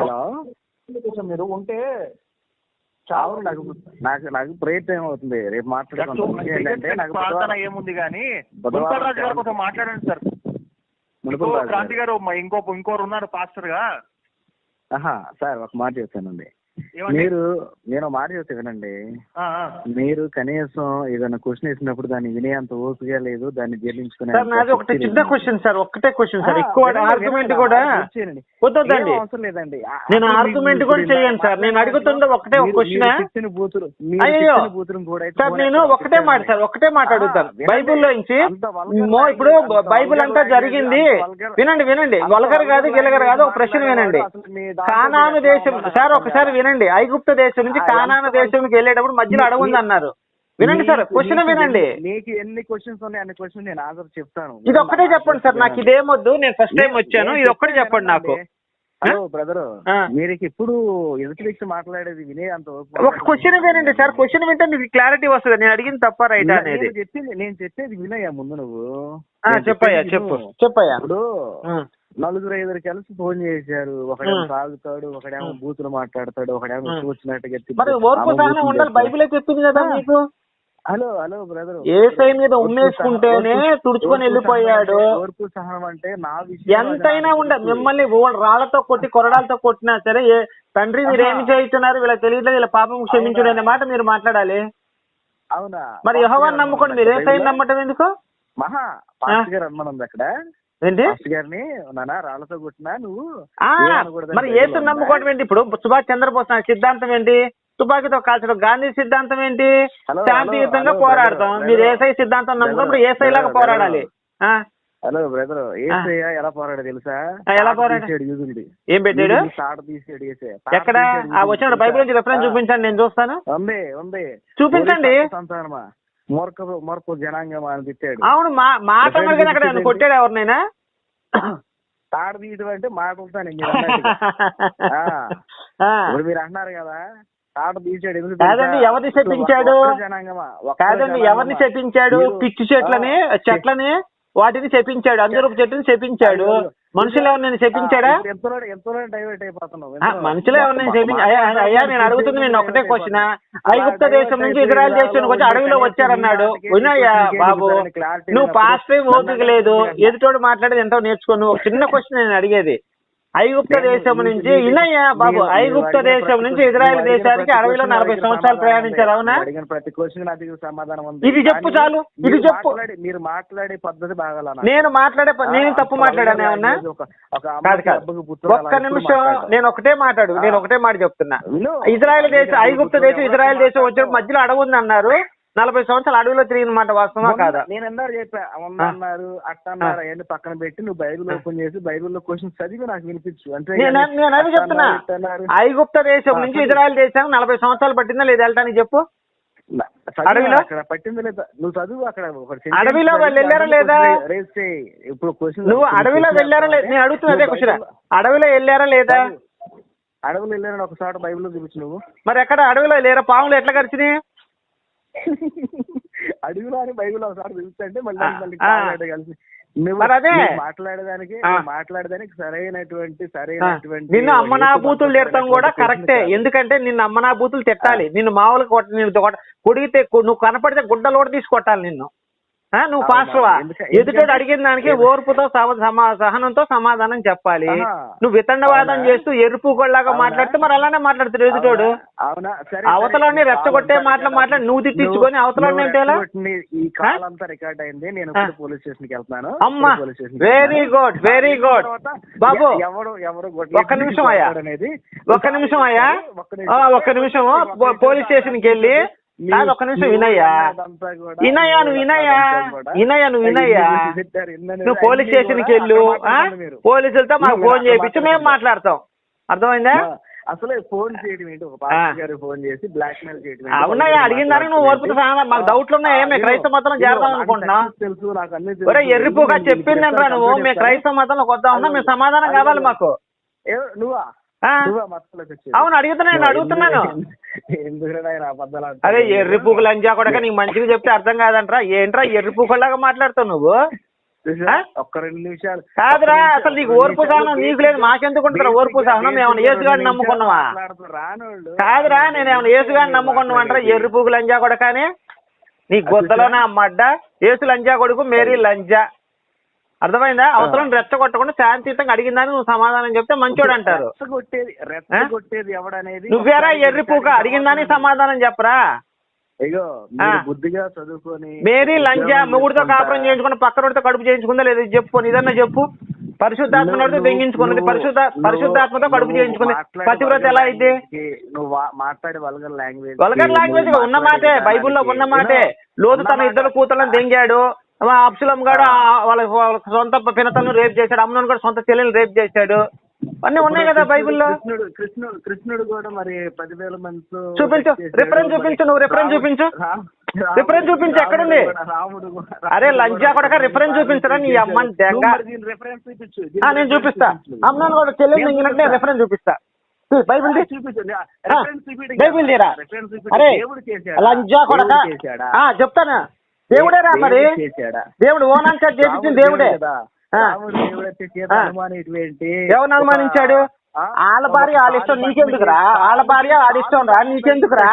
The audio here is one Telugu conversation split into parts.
హలో. కొంచెం మీరు ఉంటే నాకు నాకు నాకు ప్రేయర్ టైం అవుతుంది. రేపు మాట్లాడుకుంటాం విషయం ఏంటంటే నాకు ప్రార్థన బుధవారం- ఏముంది కానీ గారు కొంచెం మాట్లాడండి సార్. క్రాంతి గారు. ఇంకో ఇంకోరు ఉన్నారు పాస్టర్గా ఆహా సార్ ఒక మాట చెప్తానండి. మీరు నేను మాట చెప్తే వినండి. మీరు కనీసం ఏదైనా క్వశ్చన్ వేసినప్పుడు దాన్ని వినే అంత ఓపిక లేదు దాన్ని జీర్ణించుకునే సార్ నాది ఒకటి చిన్న. క్వశ్చన్ సార్ ఒక్కటే క్వశ్చన్ సార్ ఎక్కువ ఆర్గ్యుమెంట్ కూడా. వద్దండి అవసరం లేదండి నేను ఆర్గ్యుమెంట్ కూడా చేయను సార్. నేను అడుగుతున్నది ఒకటే బూతులు మీరు అయ్యో. సార్ నేను ఒకటే మాట. సార్ ఒకటే మాట అడుగుతాను. బైబిల్లో నుంచి ఇప్పుడు బైబిల్ అంతా జరిగింది వినండి వినండి వల్గర్ కాదు గిలగర్ కాదు ఒక ప్రశ్న వినండి కానాను దేశం సార్ ఒకసారి వినండి ఐగుప్త దేశం నుంచి కానాను దేశంకి వెళ్ళేటప్పుడు మధ్యలో అడవి ఉంది అన్నారు. వినండి సార్ క్వశ్చన్ వినండి. నీకు ఎన్ని క్వశ్చన్స్ ఉన్నాయి అన్ని క్వశ్చన్ నేను ఆన్సర్ చెప్తాను. ఇది ఒక్కటే చెప్పండి సార్ నాకు ఇదేమొద్దు నేను ఫస్ట్ టైం వచ్చాను. ఇది ఒక్కటే చెప్పండి నాకు. Hello brother. మీరు ఇప్పుడు మాట్లాడేది వినే అంత ఒక క్వశ్చన్ వినండి సార్. క్వశ్చన్ వింటే మీకు క్లారిటీ వస్తుంది. నేను అడిగింది తప్ప రైటా అనేది. చెప్పింది నేను చెప్పేది వినయ్యా ముందు నువ్వు. చెప్పయ్యా చెప్పు. చెప్పయ్యా. ఇప్పుడు. నలుగురు ఐదుగురు కలిసి ఫోన్ చేశారు. ఒకడేమో. తాగుతాడు ఒకడేమో బూతులు మాట్లాడతాడు ఒకడేమో చెప్తాడు. బైబిలే చెప్పింది కదా. మీకు? Hello hello brother. ఏసై మీద ఉమ్మేసుకుంటేనే తుడుచుకొని వెళ్ళిపోయాడు. ఓర్పు సహనం అంటే నా విషయం ఎంతైనా ఉండ మిమ్మల్ని రాళ్ళతో కొట్టి కొరడాలతో కొట్టినా సరే తండ్రి మీరు ఏమి చేస్తున్నారు వీళ్ళకి తెలియదు వీళ్ళ పాపం క్షమించుడు అనే మాట మీరు మాట్లాడాలి. అవునా. మరి యహోవాన్ని నమ్ముకోండి. మీరు ఏసైని నమ్మటం ఎందుకు? మహా. పాస్టర్ గారు అక్కడ. ఏంటి? పాస్టర్ గారిని నానా రాళ్ళతో కొట్టినా నువ్వు ఆ, ఏమనకూడదని మరి ఏసు? నమ్ముకోవడం ఏంటి? ఇప్పుడు సుభాష్ చంద్రబోస్ సిద్ధాంతం ఏంటి? తుపాకీతో కాల్చడం గాంధీ సిద్ధాంతం ఏంటి? శాంతియుతంగా పోరాడతాం. మీరు బ్రదర్, ఏసై సిద్ధాంతం నమ్ముకున్నప్పుడు బ్రదర్, ఏసై లాగా పోరాడాలి. హలో బ్రదర్ ఏసయ్య ఎలా పోరాడు తెలుసా? ఎలా పోరాడు? ఏం పెట్టాడు? తీసాడు ఎక్కడ? ఆ వచ్చిన? బైబిల్ నుంచి రెఫరెన్స్ చూపించండి నేను చూస్తాను. ఉంది ఉంది. చూపించండి. సంతానమా మూర్ఖ మూర్ఖ జనాంగమా అని తిట్టాడు అవును మా మాట అక్కడ. కొట్టాడు ఎవరినైనా తాడు తీయడం అంటే మాటలతోనే మీరు. ఇప్పుడు మీరు అంటున్నారు కదా తీసాడు కాదండి? ఎవరిని కాదండి. ఎవరిని చెప్పించాడు మీరు- పిచ్చి చెట్లని చెట్లని వాటిని చెప్పించాడు అందరూ చెట్టుని చెప్పించాడు మనుషులు చెప్పించాడా? అయిపోతున్నావు. ఆ, ఎంతలో- మనుషులు ఎవరిని చెప్పించి? అయ్యా నేను అడుగుతుంది నేను ఒకటే క్వశ్చన్ ఐగుప్త దేశం నుంచి ఇజ్రాయల్ దేశానికి వచ్చి అడవిలో వచ్చారన్నాడు. వినయ్యా బాబు నువ్వు పాస్ట్ టైం ఓపిక లేదు. ఎదుటోడు మాట్లాడేది ఎంతో నేర్చుకో. నువ్వు ఒక చిన్న క్వశ్చన్ నేను అడిగేది. ఐగుప్త దేశం నుంచి ఇన్నయ్యా బాబు ఐగుప్త దేశం నుంచి ఇజ్రాయెల్ దేశానికి అడవిలో నలభై సంవత్సరాలు ప్రయాణించారు. అవునా అడిగిన ప్రతి క్వశ్చన్ నాకు సమాధానం ఉంది ఇది చెప్పు చాలు, ఇది చెప్పు. మాట్లాడే- మీరు మాట్లాడే పద్ధతి బాగాల నేను మాట్లాడే నేను తప్పు మాట్లాడాను ఏమన్నా ఒక్క నిమిషం? నేను ఒకటే మాట్లాడు నేను ఒకటే మాట చెప్తున్నా. ఇజ్రాయెల్ దేశం ఐగుప్త దేశం ఇజ్రాయెల్ దేశం మాట్లాడతావు? మధ్యలో అడవి ఉంది అన్నారు నలభై సంవత్సరాలు అడవిలో తిరిగిన మాట వాస్తవమా మొన్న కాదా? నేను అన్నారు చెప్పా మొన్న ఆ. అన్నారు అట్ట అన్నారు అవన్నీ పక్కన పెట్టి నువ్వు బైబిల్ ఓపెన్ చేసి బైబిల్లో క్వశ్చన్ చదివి నాకు వినిపించు. అంటే నేను అదే చెప్తున్నా. ఐగుప్త దేశం నుంచి. ఇజ్రాయెల్ దేశానికి నలభై సంవత్సరాలు పట్టిందా లేదా వెళ్ళటానికి చెప్పు? అడవిలో? అక్కడ పట్టింది లేదా? నువ్వు చదువు అక్కడ అడవిలో వెళ్ళారా లేదా? ఇప్పుడు క్వశ్చన్ నువ్వు అడవిలో వెళ్ళారా లేదా? నేను అడుగుతున్నా అదే క్వశ్చన్ అడవిలో వెళ్ళారా లేదా? అడవులు వెళ్ళారని ఒక చోట బైబిల్లో చూపించు నువ్వు. మరి ఎక్కడ అడవిలో లేరా? పాములు ఎట్లా గడిచినాయి అడవిలో అని బైబిల్ ఒక చోట చూపిస్తే మళ్ళీ మళ్ళీ కలిసి నువ్వు మాట్లాడేదానికి. నువ్వు మాట్లాడేదానికి సరైనటువంటి సరైనటువంటి నిన్ను అమ్మనా బూతులు తిడతాం కూడా కరెక్టే. ఎందుకంటే నిన్ను అమ్మనా బూతులు తిట్టాలి. నిన్ను మామూలుగా కొట్ట నిన్ను కొడిగితే నువ్వు కనపడితే గుడ్డలోడ తీసి కొట్టాలి నిన్ను. నువ్వు? పాస్టర్వా ఎదుటోడు అడిగిన దానికి ఓర్పుతో సహనంతో సమాధానం చెప్పాలి. నువ్వు వితండవాదం? చేస్తూ ఎరుపు అవునా? మాట్లాడితే మరి అలానే మాట్లాడుతాడు ఎదుటోడు అవతలని. రెచ్చగొట్టే మాటలు మాట్లాడి నువ్వు తిట్టించుకొని అవతలని ఈ కాల్ అంతా రికార్డ్ అయింది నేను పోలీస్ స్టేషన్కి వెళ్తున్నాను అమ్మా వెరీ. గుడ్ వెరీ గుడ్ బాబు ఎవరు ఎవరు ఒక్క నిమిషం అయ్యా. ఒక్క నిమిషం అయ్యా ఒక్క ఆ, ఒక్క నిమిషం పోలీస్ స్టేషన్కి వెళ్ళి కాదు ఒక్క నిమిషం నువ్వు వినయ్యా. వినయ్యా నువ్వు వినయ్యా. వినయ్యా నువ్వు వినయ్యా. నువ్వు పోలీస్ అన్ని స్టేషన్కి కూడా వెళ్ళు. పోలీసులతో మాకు ఫోన్ చేయించి మేము. మాట్లాడతాం. అర్థమైందా? అసలు ఫోన్ చేయడం ఏంటి? ఒక గారు ఫోన్ చేసి బ్లాక్ మెయిల్ చేయడం? అవునయ్యా అడిగిన దానికి నువ్వు ఓర్పుతో సమాధానం మాకు డౌట్లు ఉన్నాయా? మేము క్రైస్తవ మతంలో చేరదాం అనుకుంటున్నా తెలుసు నాకు అన్ని ఒరే ఎర్రిపోగా చెప్పిందంట్రా నువ్వు? మేము క్రైస్తవ మతంలోకి వద్దాం ఉన్నా మేము సమాధానం కావాలి మాకు. నువ్వా? అవును అడుగుతున్నా నేను? అడుగుతున్నాను? అదే ఎర్రి పూకులు అంజా కూడా నీకు మంచిగా చెప్తే అర్థం కాదంట్రా. ఏంట్రా ఎర్రి పూకుల్లాగా మాట్లాడుతావు నువ్వు? ఒక్క రెండు నిమిషాలు. కాదురా అసలు నీకు ఓర్పు సహనం నీకు లేదు. మాకెందుకు ఉంటుందిరా ఓర్పు సహనం బేసిక్గా ఏసుగాడిని నమ్ముకున్నావా? కాదురా నేను ఏమైనా ఏసుగాడిని నమ్ముకున్నామంటారా ఎర్రి పువ్వు లంజా కొడకాని నీ గుద్దలో నా మడ్డ ఏసు లంజా కొడుకు మేరీ లంజా. అర్థమైందా? అవసరం రెచ్చగొట్టకుండా శాంతియుతంగా అడిగిందని నువ్వు సమాధానం చెప్తే మంచోడు అంటారు. ఎవడనేది నువ్వేరా ఎర్రి పూక అడిగిందని సమాధానం చెప్పరా? అయ్యో. మీరు బుద్ధిగా చదువుకొని మేరీ లంజా మొగుడితో చేసుకుంటా. కాపురం చేయించుకుని పక్కనోడితో కడుపు చేయించుకుందా లేదా చెప్పు ఇదన్నా చెప్పు. పరిశుద్ధాత్మ నువ్వు- నోడితో దెంగించుకున్నది పరిశుద్ధ పరిశుద్ధాత్మతో కడుపు చేయించుకుంది. పతివ్రత ఎలా అయితే? నువ్వు మాట్లాడే వల్గర్ లాంగ్వేజ్ వల్గర్ లాంగ్వేజ్ ఉన్న మాటే బైబిల్లో ఉన్న మాటే. లోతు తన ఇద్దరు కూతుళ్ళని దెంగాడు. గాడు ఆ- వాళ్ళ వాళ్ళ సొంత పినతలను రేప్ చేశాడు. అమ్మను కూడా సొంత చెల్లెలు రేప్ చేశాడు. అన్నీ ఉన్నాయి కదా బైబిల్లో. కృష్ణుడు కృష్ణుడు కృష్ణుడు కూడా మరి పదివేల మంది చూపించు. రిఫరెన్స్ చూపించు, నువ్వు రిఫరెన్స్ చూపించు. రిఫరెన్స్ చూపించు, ఎక్కడుంది? కూడా- అరే, లంజా కొడకా, రిఫరెన్స్ చూపించరా, నీ అమ్మని దెంగ. నేను చూపిస్తా. అమ్మను కూడా చెల్లెలు దెంగినట్టు నేను రెఫరెన్స్ చూపిస్తా. బైబిల్. బైబిల్ తీరా. అరే? లంజా కొడక. చెప్తాను? దేవుడేరా మరి? దేవుడు చేత చేపించింది దేవుడే? ఎవరిని అనుమానించాడు? వాళ్ళ భార్య వాళ్ళ ఇష్టం నీకెందుకురా? వాళ్ళ భార్య వాళ్ళ ఇష్టం రా నీకెందుకురా?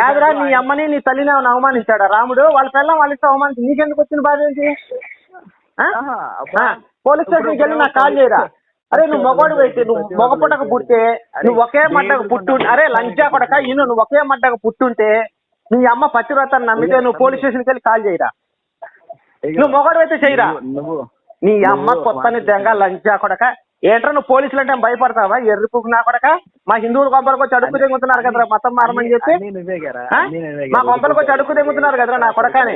కాదురా కాదు, నీ అమ్మని నీ తల్లిని ఏమైనా అవమానించాడా? రాముడు వాళ్ళ పిల్లం వాళ్ళ ఇష్టం అవమానించి నీకెందుకు వచ్చిన బాధ ఏంటి? పోలీస్ స్టేషన్కి వెళ్ళి నాకు కాల్ చేయరా? అరే నువ్వు మొగోడు పెట్టి నువ్వు మొగ పుట్టక పుడితే నువ్వు ఒకే మడ్డకు పుట్టు అరే లంచా కొడక ఇను నువ్వు ఒకే మడ్డకు పుట్టుంటే నీ అమ్మ పతివ్రతను నమ్మితే నువ్వు పోలీస్ స్టేషన్కి వెళ్ళి కాల్ చేయరా? నువ్వు మొగడు అయితే చేయరా? నీ అమ్మ కొత్తని దెంగ లంచా కొడక ఏంట్రా నువ్వు పోలీసులు అంటే భయపడతావా? ఎర్రి పువ్వు నా కొడక మా హిందువుల కొంపలకు వచ్చి అడుక్కు తెంగుతున్నారు కదరా మతం మారమని చెప్పి. కదా, మా కదా. కొంపలకు వచ్చి అడుక్కు తెంగుతున్నారు కదరా నా కొడకాని.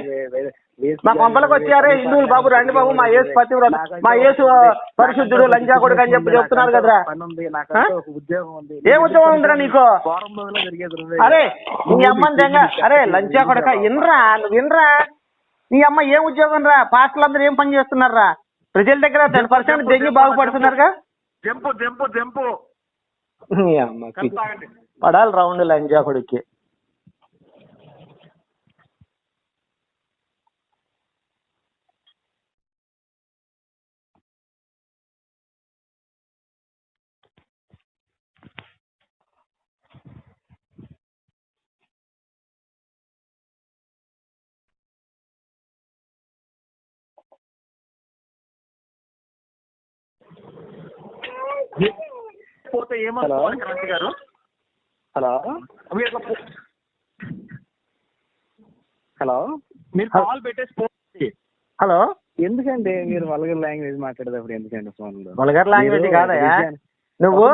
మా కొంపలకు వచ్చారే హిందువులు బాబు రండి బాబు మా యేసు పతివ్రత నాకంటే మా యేసు ఒక- పరిశుద్ధుడు లంజా కొడుకు అని చెప్పి చెప్తున్నారు కదరా. ఏ ఉద్యోగం ఉందిరా నీకు? అరే కదా. నీ అమ్మని దెంగ అరే లంచా కొడక ఇన్రా నువ్వు ఇన్రా. నీ అమ్మ ఏం ఉద్యోగం రా పాస్టర్లందరూ ఏం పని చేస్తున్నారా ప్రజల దగ్గర టెన్ పర్సెంట్ దెంగి బాగుపడుతున్నారుగా? Jump jump jump. పడాలి రౌండ్ లంజా కొడుక్కి పోతే ఏమనుకోవాలి క్రాంతి గారు? హలో? మీరు హలో? మీరు కాల్ పెట్టేసి పోతే హలో? ఎందుకండి మీరు వల్గర్ లాంగ్వేజ్ మాట్లాడేటప్పుడు ఎందుకండి ఫోన్లో వల్గర్ లాంగ్వేజ్ కాదయా? నువ్వు.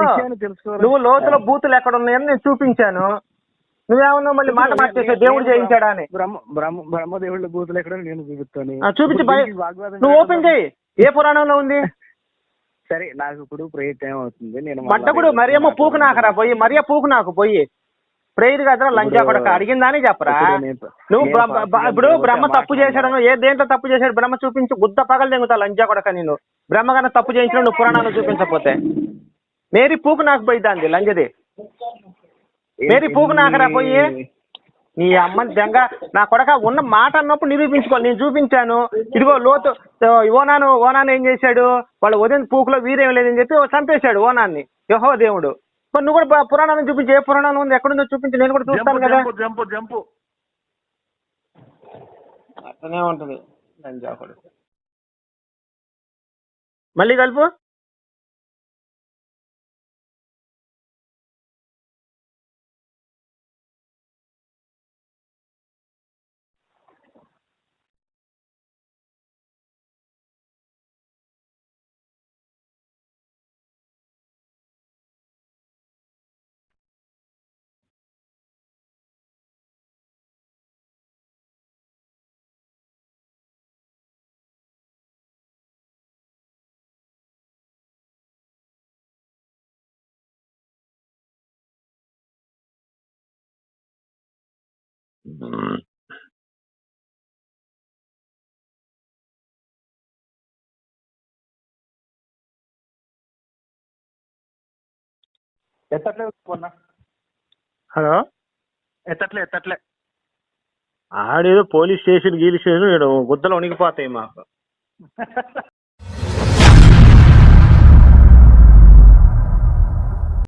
నువ్వు లోతుల బూతులు ఎక్కడ ఉన్నాయని నేను చూపించాను. నువ్వేమన్నా మళ్ళీ మాట మార్చేసావు దేవుడు చేయించాడా అని. బ్రహ్మ బ్రహ్మ బ్రహ్మదేవుళ్ళ బూతులు ఎక్కడ నేను చూపిస్తాను. ఆ, చూపించి నువ్వు ఓపెన్ చేయి. ఏ పురాణంలో ఉంది? సరే నాకు ఇప్పుడు ప్రయత్నం అవుతుంది. నేను మట్టకుడు మరియమ్మ పూకు నాకరా పోయి మరియ పూకు నాకు పోయి ప్రేయర్ కదరా లంచా కొడక అడిగిందని చెప్పరా? నువ్వు బ్రహ్మ- ఇప్పుడు బ్రహ్మ తప్పు. చేశాడను ఏ దేంట్లో తప్పు చేశాడు? బ్రహ్మ చూపించి గుద్ద పగలు తెంగుతా లంచా కొడక నేను బ్రహ్మగానే తప్పు చేయించిన నువ్వు పురాణాలు చూపించకపోతే. మేరీ పూకు నాకు పోయిద్దాంది లంజది మేరీ పూకు నాకరా పోయి నీ అమ్మని దెంగ నా కొడక ఉన్న మాట అన్నప్పుడు నిరూపించుకోవాలి. నేను చూపించాను. ఇదిగో లోతు ఓనాను ఓనాను ఏం చేశాడు? వాళ్ళ ఉదయం పూకులో వీరేం లేదని చెప్పి చంపేశాడు ఓనాన్ని. యహో దేవుడు. మరి నువ్వు కూడా ప- పురాణాలను చూపించి. ఏ పురాణం ఉంది? ఎక్కడుందో చూపించి. నేను కూడా చూస్తాను కదా. జంపు జంపు అట్లనే ఉంటుంది. మళ్ళీ కలుపు. ఎత్తట్లే హలో ఎత్తట్లే ఎత్తట్లే ఆడేదో పోలీస్ స్టేషన్ గీలి స్టేషన్ ఈడ గుద్దలు వణికిపోతాయి మాకు.